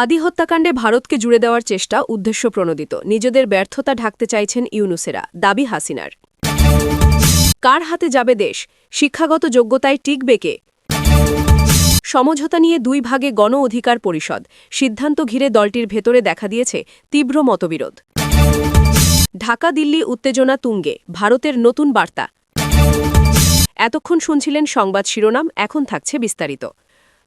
হাদি হত্যাকাণ্ডে ভারতকে জুড়ে দেওয়ার চেষ্টা উদ্দেশ্য প্রণোদিত। নিজেদের ব্যর্থতা ঢাকতে চাইছেন ইউনুসেরা, দাবি হাসিনার। কার হাতে যাবে দেশ? শিক্ষাগত যোগ্যতায় টিকবে কে? সমঝোতা নিয়ে দুই ভাগে গণ অধিকার পরিষদ। সিদ্ধান্ত ঘিরে দলটির ভেতরে দেখা দিয়েছে তীব্র মতবিরোধ। ঢাকা, দিল্লি, উত্তেজনা তুঙ্গে। ভারতের নতুন বার্তা। এতক্ষণ শুনছিলেন সংবাদ শিরোনাম, এখন থাকছে বিস্তারিত।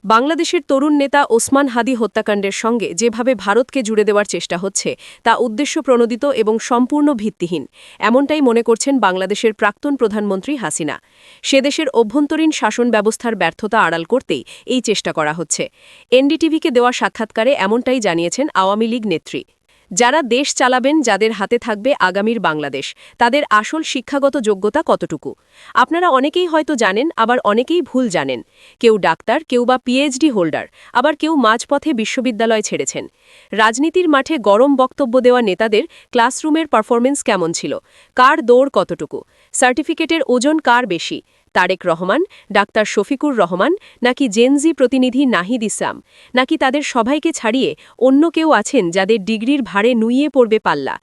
বাংলাদেশের তরুণ নেতা ওসমান হাদি হত্যাকাণ্ডের সঙ্গে যেভাবে ভারতকে জুড়ে দেওয়ার চেষ্টা হচ্ছে, তা উদ্দেশ্য প্রণোদিত এবং সম্পূর্ণ ভিত্তিহীন, এমনটাই মনে করছেন বাংলাদেশের প্রাক্তন প্রধানমন্ত্রী হাসিনা। সে দেশের অভ্যন্তরীণ শাসন ব্যবস্থার ব্যর্থতা আড়াল করতেই এই চেষ্টা করা হচ্ছে। এনডিটিভিকে দেওয়া সাক্ষাৎকারে এমনটাই জানিয়েছেন আওয়ামী লীগ নেত্রী। যারা দেশ চালাবেন, যাদের হাতে থাকবে আগামীর বাংলাদেশ, তাদের আসল শিক্ষাগত যোগ্যতা কতটুকু? আপনারা অনেকেই হয়তো জানেন, আবার অনেকেই ভুল জানেন। কেউ ডাক্তার, কেউ বা পিএইচডি হোল্ডার, আবার কেউ মাঝপথে বিশ্ববিদ্যালয় ছেড়েছেন। রাজনীতির মাঠে গরম বক্তব্য দেওয়া নেতাদের ক্লাসরুমের পারফরমেন্স কেমন ছিল? কার দৌড় কতটুকু? সার্টিফিকেটের ওজন কার বেশি? তারেক রহমান, ডাক্তার শফিকুর রহমান, নাকি জেনজি প্রতিনিধি নাহিদ ইসলাম, নাকি তাদের সবাইকে ছাড়িয়ে অন্য কেউ আছেন যাদের ডিগ্রির ভারে নুইয়ে পড়বে পাল্লা?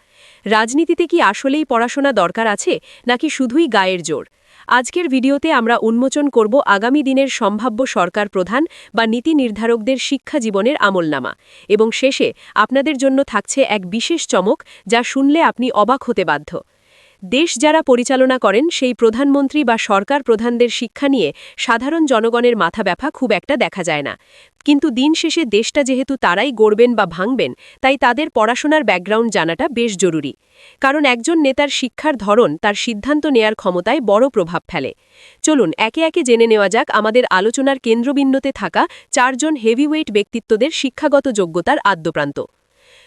রাজনীতিতে কি আসলেই পড়াশোনা দরকার আছে, নাকি শুধুই গায়ের জোর? আজকের ভিডিওতে আমরা উন্মোচন করব আগামী দিনের সম্ভাব্য সরকার প্রধান বা নীতি নির্ধারকদের শিক্ষা জীবনের আমলনামা, এবং শেষে আপনাদের জন্য থাকছে এক বিশেষ চমক যা শুনলে আপনি অবাক হতে বাধ্য। দেশ যারা পরিচালনা করেন, সেই প্রধানমন্ত্রী বা সরকার প্রধানদের শিক্ষা নিয়ে সাধারণ জনগণের মাথা ব্যথা খুব একটা দেখা যায় না। কিন্তু দিন শেষে দেশটা যেহেতু তারাই গড়বেন বা ভাঙবেন, তাই তাদের পড়াশোনার ব্যাকগ্রাউন্ড জানাটা বেশ জরুরি। কারণ একজন নেতার শিক্ষার ধরন, তার সিদ্ধান্ত নেয়ার ক্ষমতায় বড় প্রভাব ফেলে। চলুন, একে একে জেনে নেওয়া যাক আমাদের আলোচনার কেন্দ্রবিন্দুতে থাকা চারজন হেভিওয়েট ব্যক্তিত্বদের শিক্ষাগত যোগ্যতার আদ্যপ্রান্ত।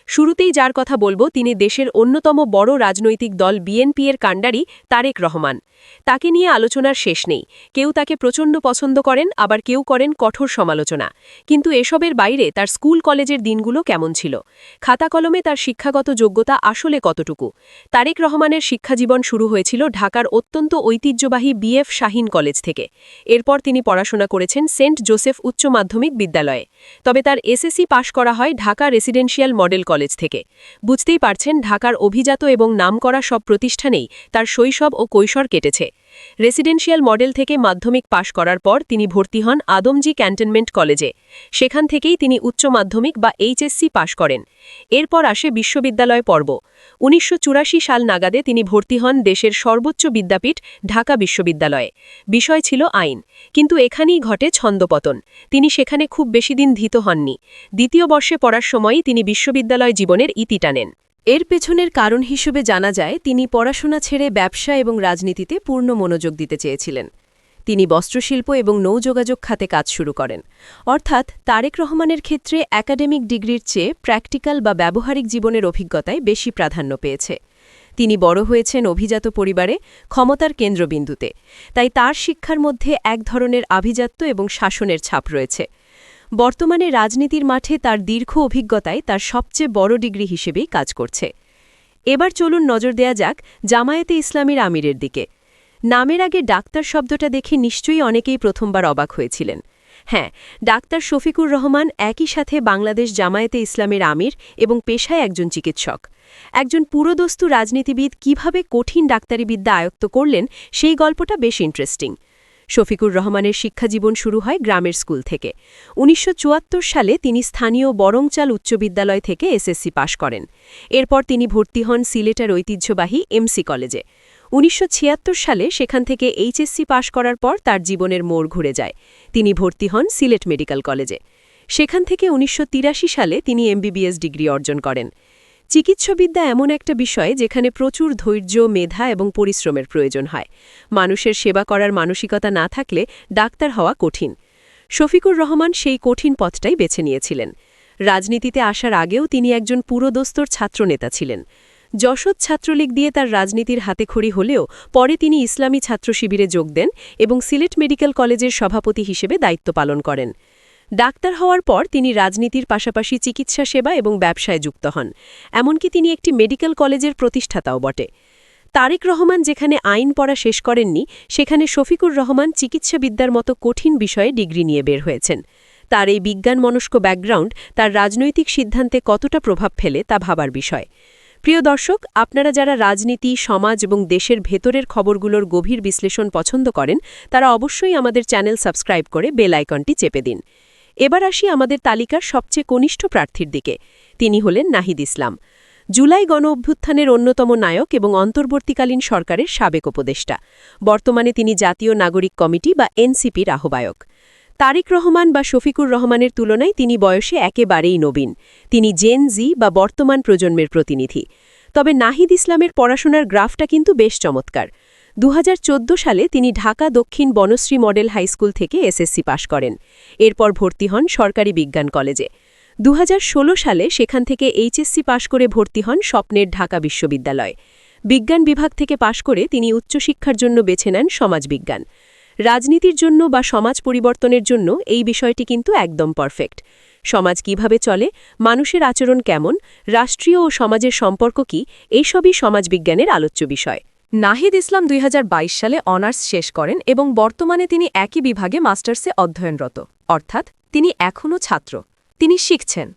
শুরুতেই যার কথা বলব, তিনি দেশের অন্যতম বড় রাজনৈতিক দল বিএনপি এর কাণ্ডারি তারেক রহমান। তাকে নিয়ে আলোচনার শেষ নেই। কেউ তাকে প্রচণ্ড পছন্দ করেন, আবার কেউ করেন কঠোর সমালোচনা। কিন্তু এসবের বাইরে তার স্কুল কলেজের দিনগুলো কেমন ছিল? খাতা কলমে তার শিক্ষাগত যোগ্যতা আসলে কতটুকু? তারেক রহমানের শিক্ষাজীবন শুরু হয়েছিল ঢাকার অত্যন্ত ঐতিহ্যবাহী বিএফ শাহিন কলেজ থেকে। এরপর তিনি পড়াশোনা করেছেন সেন্ট জোসেফ উচ্চ মাধ্যমিক বিদ্যালয়ে। তবে তার এসএসসি পাশ করা হয় ঢাকা রেসিডেন্সিয়াল মডেল কলেজ থেকে। বুঝতেই পারছেন, ঢাকার অভিজাত এবং নামকরা সব প্রতিষ্ঠানেই তার শৈশব ও কৈশোর কেটেছে। রেসিডেন্সিয়াল মডেল থেকে মাধ্যমিক পাশ করার পর তিনি ভর্তি হন আদমজি ক্যান্টনমেন্ট কলেজে। সেখান থেকেই তিনি উচ্চ মাধ্যমিক বা এইচএসসি পাশ করেন। এরপর আসে বিশ্ববিদ্যালয় পর্ব। উনিশশো চুরাশি সাল নাগাদে তিনি ভর্তি হন দেশের সর্বোচ্চ বিদ্যাপীঠ, ঢাকা বিশ্ববিদ্যালয়ে। বিষয় ছিল আইন। কিন্তু এখানেই ঘটে ছন্দপতন। তিনি সেখানে খুব বেশি দিন ধীত হননি। দ্বিতীয় বর্ষে পড়ার সময়ই তিনি বিশ্ববিদ্যালয় জীবনের ইতি টানেন। এর পেছনের কারণ হিসেবে জানা যায়, তিনি পড়াশোনা ছেড়ে ব্যবসা এবং রাজনীতিতে পূর্ণ মনোযোগ দিতে চেয়েছিলেন। তিনি বস্ত্রশিল্প এবং নৌযোগাযোগ খাতে কাজ শুরু করেন। অর্থাৎ তারেক রহমানের ক্ষেত্রে একাডেমিক ডিগ্রির চেয়ে প্র্যাকটিক্যাল বা ব্যবহারিক জীবনের অভিজ্ঞতায় বেশি প্রাধান্য পেয়েছে। তিনি বড় হয়েছেন অভিজাত পরিবারে, ক্ষমতার কেন্দ্রবিন্দুতে। তাই তার শিক্ষার মধ্যে এক ধরনের আভিজাত্য এবং শাসনের ছাপ রয়েছে। বর্তমানে রাজনীতির মাঠে তার দীর্ঘ অভিজ্ঞতায় তার সবচেয়ে বড় ডিগ্রি হিসেবেই কাজ করছে। এবার চলুন নজর দেয়া যাক জামায়াতে ইসলামের আমিরের দিকে। নামের আগে ডাক্তার শব্দটা দেখে নিশ্চয়ই অনেকেই প্রথমবার অবাক হয়েছিলেন। হ্যাঁ ডাক্তার শফিকুর রহমান একই সাথে বাংলাদেশ জামায়াতে ইসলামের আমির এবং পেশায় একজন চিকিৎসক। একজন পুরোদস্তু রাজনীতিবিদ কীভাবে কঠিন ডাক্তারিবিদ্যা আয়ত্ত করলেন সেই গল্পটা বেশ ইন্টারেস্টিং শফিকুর রহমানের শিক্ষাজীবন শুরু হয় গ্রামের স্কুল থেকে। উনিশশো চুয়াত্তর সালে তিনি স্থানীয় বরংচাল উচ্চ বিদ্যালয় থেকে এসএসসি পাশ করেন। এরপর তিনি ভর্তি হন সিলেটের ঐতিহ্যবাহী এমসি কলেজে। উনিশশো ছিয়াত্তর সালে সেখান থেকে এইচএসসি পাশ করার পর তার জীবনের মোড় ঘুরে যায়। তিনি ভর্তি হন সিলেট মেডিকেল কলেজে। সেখান থেকে উনিশশো তিরাশি সালে তিনি এমবিবিএস ডিগ্রি অর্জন করেন। চিকিৎসাবিদ্যা এমন একটা বিষয় যেখানে প্রচুর ধৈর্য, মেধা এবং পরিশ্রমের প্রয়োজন হয়। মানুষের সেবা করার মানসিকতা না থাকলে ডাক্তার হওয়া কঠিন। শফিকুর রহমান সেই কঠিন পথটাই বেছে নিয়েছিলেন। রাজনীতিতে আসার আগেও তিনি একজন পুরোদস্তর ছাত্রনেতা ছিলেন। যশোদ ছাত্রলীগ দিয়ে তার রাজনীতির হাতেখড়ি হলেও পরে তিনি ইসলামী ছাত্র শিবিরে যোগ দেন এবং সিলেট মেডিকেল কলেজের সভাপতি হিসেবে দায়িত্ব পালন করেন। ডাক্তার হওয়ার পর তিনি রাজনীতির পাশাপাশি চিকিৎসা সেবা এবং ব্যবসায় যুক্ত হন। এমনকি তিনি একটি মেডিকেল কলেজের প্রতিষ্ঠাতাও বটে। তারেক রহমান যেখানে আইন পড়া শেষ করেননি, সেখানে শফিকুর রহমান চিকিৎসাবিদ্যার মতো কঠিন বিষয়ে ডিগ্রি নিয়ে বের হয়েছেন। তার এই বিজ্ঞান মনস্ক ব্যাকগ্রাউন্ড তার রাজনৈতিক সিদ্ধান্তে কতটা প্রভাব ফেলে তা ভাবার বিষয়। প্রিয় দর্শক, আপনারা যারা রাজনীতি, সমাজ এবং দেশের ভেতরের খবরগুলোর গভীর বিশ্লেষণ পছন্দ করেন, তারা অবশ্যই আমাদের চ্যানেল সাবস্ক্রাইব করে বেল আইকনটি চেপে দিন। এবার আসি আমাদের তালিকার সবচেয়ে কনিষ্ঠ প্রার্থীর দিকে। তিনি হলেন নাহিদ ইসলাম। জুলাই গণ অভ্যুত্থানের অন্যতম নায়ক এবং অন্তর্বর্তীকালীন সরকারের সাবেক উপদেষ্টা। বর্তমানে তিনি জাতীয় নাগরিক কমিটি বা এনসিপির আহ্বায়ক। তারিক রহমান বা শফিকুর রহমানের তুলনায় তিনি বয়সে একেবারেই নবীন। তিনি জেন জি বা বর্তমান প্রজন্মের প্রতিনিধি। তবে নাহিদ ইসলামের পড়াশোনার গ্রাফটা কিন্তু বেশ চমৎকার। দু হাজার চোদ্দ সালে তিনি ঢাকা দক্ষিণ বনশ্রী মডেল হাইস্কুল থেকে এসএসসি পাশ করেন। এরপর ভর্তি হন সরকারি বিজ্ঞান কলেজে। দু হাজার ষোলো সালে সেখান থেকে এইচএসসি পাশ করে ভর্তি হন স্বপ্নের ঢাকা বিশ্ববিদ্যালয়। বিজ্ঞান বিভাগ থেকে পাশ করে তিনি উচ্চশিক্ষার জন্য বেছে নেন সমাজবিজ্ঞান। রাজনীতির জন্য বা সমাজ পরিবর্তনের জন্য এই বিষয়টি কিন্তু একদম পারফেক্ট। সমাজ কীভাবে চলে, মানুষের আচরণ কেমন, রাষ্ট্রীয় ও সমাজের সম্পর্ক কি এইসবই সমাজবিজ্ঞানের আলোচ্য বিষয়। নাহিদ ইসলাম দুই হাজার বাইশ সালে অনার্স শেষ করেন এবং বর্তমানে তিনি একই বিভাগে মাস্টার্সে অধ্যয়নরত। অর্থাৎ, তিনি এখনও ছাত্র। তিনি শিখছেন।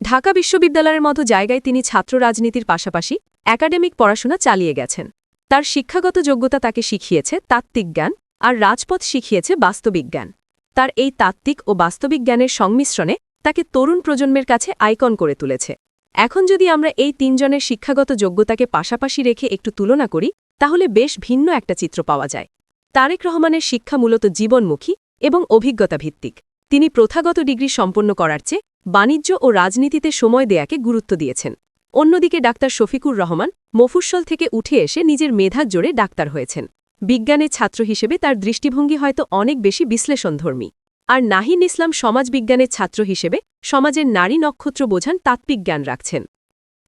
ঢাকা বিশ্ববিদ্যালয়ের মতো জায়গায় তিনি ছাত্র রাজনীতির পাশাপাশি একাডেমিক পড়াশোনা চালিয়ে গেছেন। তার শিক্ষাগত যোগ্যতা তাকে শিখিয়েছে তাত্ত্বিক জ্ঞান আর রাজপথ শিখিয়েছে বাস্তবিজ্ঞান তার এই তাত্ত্বিক ও বাস্তবিক জ্ঞানের সংমিশ্রণে তাকে তরুণ প্রজন্মের কাছে আইকন করে তুলেছে। এখন যদি আমরা এই তিনজনের শিক্ষাগত যোগ্যতাকে পাশাপাশি রেখে একটু তুলনা করি তাহলে বেশ ভিন্ন একটা চিত্র পাওয়া যায়। তারেক রহমানের শিক্ষা মূলত জীবনমুখী এবং অভিজ্ঞতা ভিত্তিক তিনি প্রথাগত ডিগ্রি সম্পন্ন করার চেয়ে বাণিজ্য ও রাজনীতিতে সময় দেয়াকে গুরুত্ব দিয়েছেন। অন্যদিকে ডাক্তার শফিকুর রহমান মফুস্বল থেকে উঠে এসে নিজের মেধার জোরে ডাক্তার হয়েছেন। বিজ্ঞানের ছাত্র হিসেবে তার দৃষ্টিভঙ্গি হয়তো অনেক বেশি বিশ্লেষণধর্মী। আর নাহিন ইসলাম সমাজবিজ্ঞানের ছাত্র হিসেবে সমাজের নারী নক্ষত্র বোঝান তাত্ত্বিক জ্ঞান রাখছেন।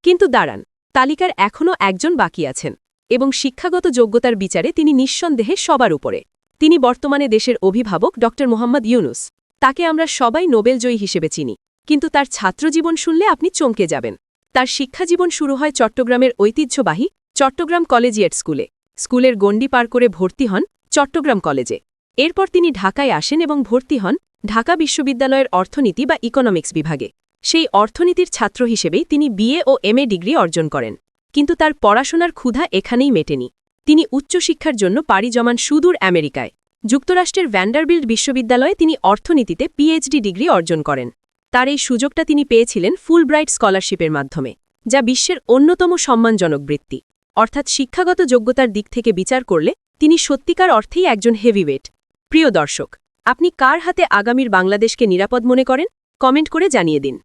কিন্তু দাঁড়ান, তালিকার এখনও একজন বাকি আছেন। এবং শিক্ষাগত যোগ্যতার বিচারে তিনি নিঃসন্দেহে সবার উপরে। তিনি বর্তমানে দেশের অভিভাবক ড. মোহাম্মদ ইউনুস। তাকে আমরা সবাই নোবেলজয়ী হিসেবে চিনি। কিন্তু তার ছাত্রজীবন শুনলে আপনি চমকে যাবেন। তার শিক্ষাজীবন শুরু হয় চট্টগ্রামের ঐতিহ্যবাহী চট্টগ্রাম কলেজিয়েট স্কুলে। স্কুলের গণ্ডি পার করে ভর্তি হন চট্টগ্রাম কলেজে। এরপর তিনি ঢাকায় আসেন এবং ভর্তি হন ঢাকা বিশ্ববিদ্যালয়ের অর্থনীতি বা ইকোনমিক্স বিভাগে। সেই অর্থনীতির ছাত্র হিসেবেই তিনি বিএ ও এমএ ডিগ্রি অর্জন করেন। কিন্তু তার পড়াশোনার ক্ষুধা এখানেই মেটেনি। তিনি উচ্চশিক্ষার জন্য পাড়ি জমান সুদূর আমেরিকায়। যুক্তরাষ্ট্রের ভ্যান্ডারবিল্ড বিশ্ববিদ্যালয়ে তিনি অর্থনীতিতে পিএইচডি ডিগ্রি অর্জন করেন। তার এই সুযোগটা তিনি পেয়েছিলেন ফুলব্রাইট স্কলারশিপের মাধ্যমে, যা বিশ্বের অন্যতম সম্মানজনক বৃত্তি। অর্থাৎ শিক্ষাগত যোগ্যতার দিক থেকে বিচার করলে তিনি সত্যিকার অর্থেই একজন হেভিওয়েট। প্রিয় দর্শক, আপনি কার হাতে আগামীর বাংলাদেশকে নিরাপদ মনে করেন? কমেন্ট করে জানিয়ে দিন।